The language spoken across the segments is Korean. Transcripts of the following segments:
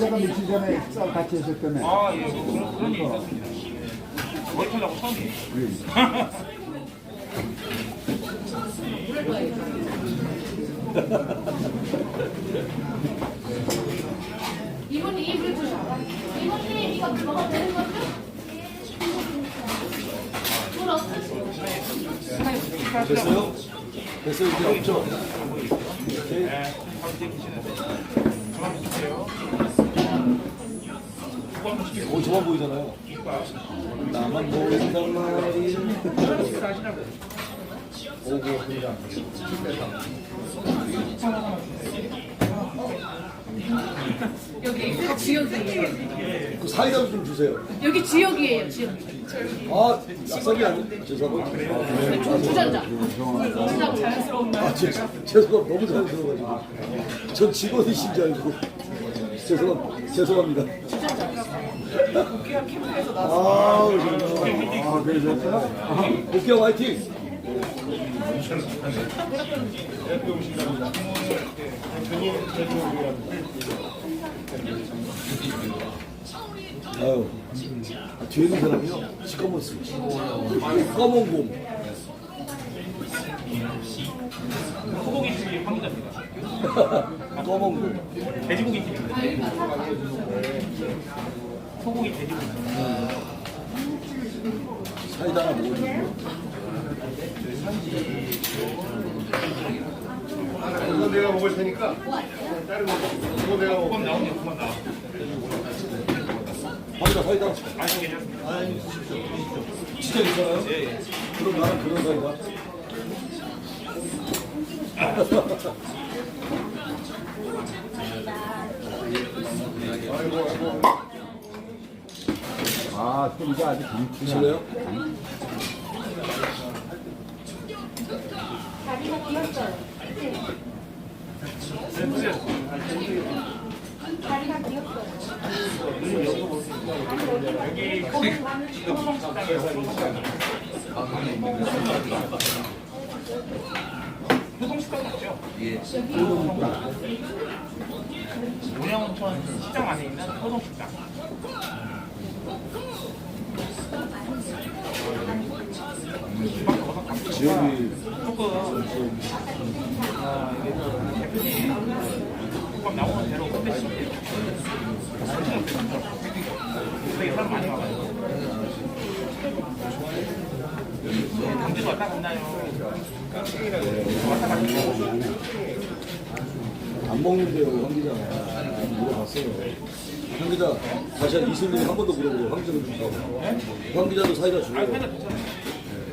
남자가 며칠 전에 쌀 같이 했었다며. 아, 예, 뭐 그런, 그런 일이 있었습니다. 머리 털라고 처음이에요. 이모님 입을 보셔. 이모님 이거 먹어도 되는 거죠? 물 없으시죠? 됐어요? 됐어요? 이제 없죠? 네, 바로 이제 계시는데. 저만 주세요. 오, 저만 보이잖아요. 나만 보인단. 식사하시라고요. 오고, 그냥. 여기 지역이에요. 그 사이다 좀 주세요. 여기 지역이에요, 지역. 아, 약속이 아니 죄송합니다. 아, 네. 주전자. 주전자 자연스러운 말. 아, 죄- 죄송합니다. 너무 자연스러워가지고. 전 직원이신 줄 알고. 죄송, 죄송합니다. 아우, 정말. 아, 그러셨어요? 복귀 화이팅! 아유, 아, 뒤에 있는 사람이요? 시꺼먼 스 검은 곰. 소고기 집이 황기자입니다. 검은 곰. 돼지고기 집입니다. 소고기 돼지고기. 사이다 하나 먹어주고. 이거 내가 먹을 테니까 다른 거 이거 내가 먹을 그만 나오네요, 그만 나와. 사이다, 사이다. 맛있게 괜찮습니다. 진짜 괜찮아요? 예, 예. 그럼 나는 그런 사이다. 아, 소리가 아주 강추네. 실래요? 다리가. 다리가 귀엽어요. 효동식당 맞죠? 예. 노량원천 시장 안에 있는 효동식당. 지역이 조금 나오는 대로. 되게 사람 많이 와가지고. 네, 당진 왔다 갔나요? 안 먹는데요, 황 기자. 물어봤어요. 황 기자, 다시 한 이슬님 한번 더 물어보고 황 기자는 주세요. 황 기자도 사이다 아, 주세요. 사이다 괜찮아요.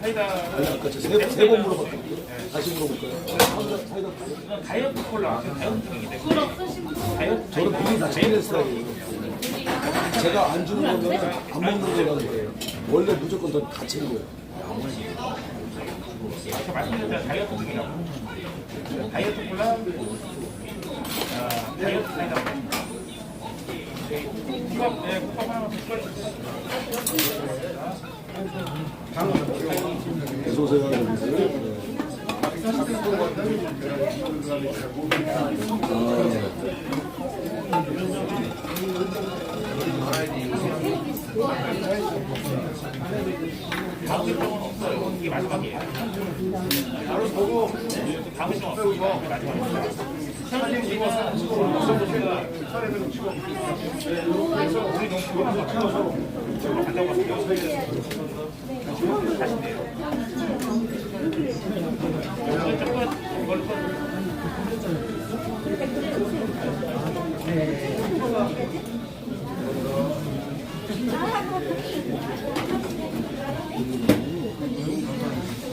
사이다. 아니, 아까 세번 물어봤거든요. 다시 물어볼까요? 황 기자 사이다 주세요. 다이어트 콜라, 다이어트 분? 다이어트. 저는 미리 다 챙기는 스타일이에요. 제가 안 주는 거면 안 먹는 거라는 거예요. 원래 무조건 다 챙겨요. 아까 말씀드렸잖아요. 다이어트 중이라고. 다이어트 콜라, 아, 다이어트 사이다. 국밥, 네, 국밥 하나만 더 추가해주세요. 어서오세요, 여러분들. 다음 일정은 없어요. 이게 마지막이에요. 바로 보고 다음. 가 신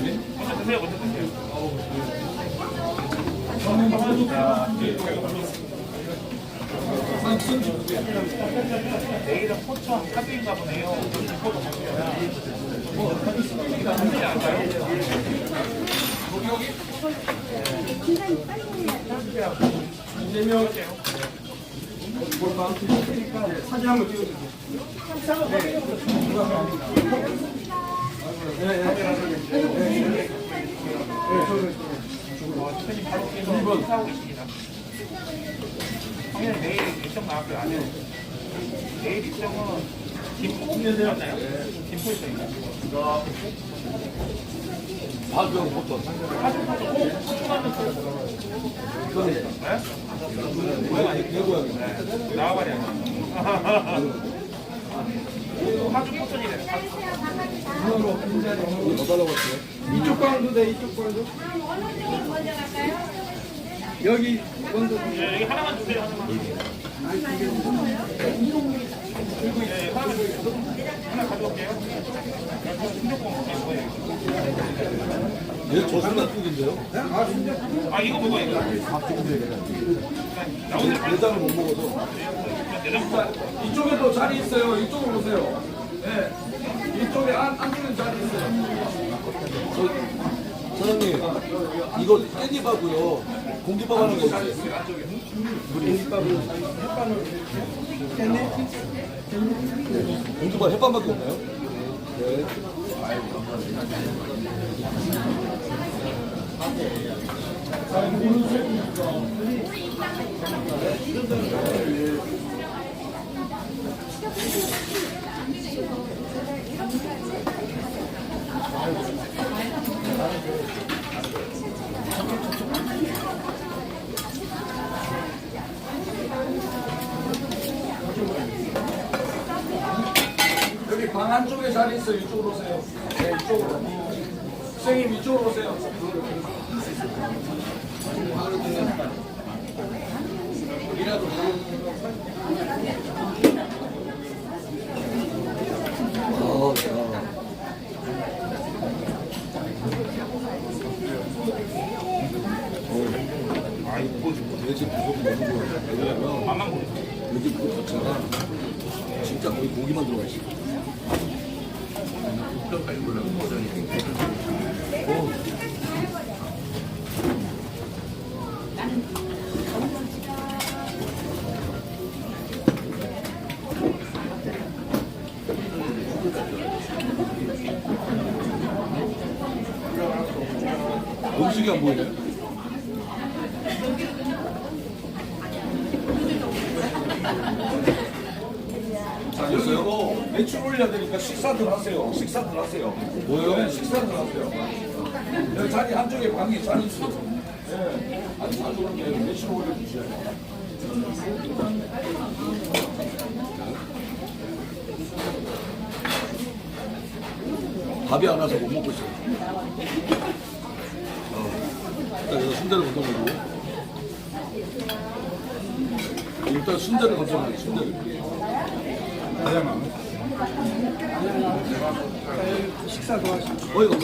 먼저 드세요, 먼저 드세요. 내일은 포천 사주인가 보네요. 포도 먹어요. 뭐, 힘들지 않을까요? 이재명 사진 한번 찍어주세요. 형님 내일 일정 나왔고요. 아니요. 내일 일정은 김포 맞나요? 김포 일정인가요? 박병 포터. 내 고향이. 나와봐리 아니야. 파주 포천이래. 이거 더 달라고 했어요. 이쪽 방도 돼, 이쪽 방도. 여기 먼저 예, 여기 하나만 주세요. 하나만. 예, 하나만 주세요. 하나 가져올게요. 충격공 갈 거예요. 얘 저수나 쪽인데요. 아 이거 먹어요. 이거. 나 오늘 내장을 못 먹어서. 이쪽에도 자리 있어요. 이쪽으로 오세요. 네. 이쪽에 안, 앉는 자리 있어요. 저, 사장님, 이거 깻잎하고요. 공깃밥 하는 거 있어요. 햇반을 공깃밥 햇반밖에 없나요? 네. 여기 방 안쪽에 자리 있어요. 이쪽으로 오세요. 네, 이쪽으로. 선생님 이쪽으로 오세요. 아, 야. 어, 돼지 부분 너무 좋아요. 왜냐면. 돼지 그 자체가 진짜 거의 고기만 들어가 있어요. 어. 음식이 안 보이네. 자, 여기 이거 매출 올려야 되니까 식사들 하세요. 식사들 하세요. 뭐예요? 네, 식사들 하세요. 여기 자리 한쪽에 방에 자리 있어요. 네. 아니, 자주 오는데 매출 올려주셔야 돼요. 밥이 안 와서 못 먹고 있어요. 어, 일단 순대를 먼저 먹고. 일단 순대를 먼저 먹어요, 순대를. 식사도 하시고. 어이, 감사합니다.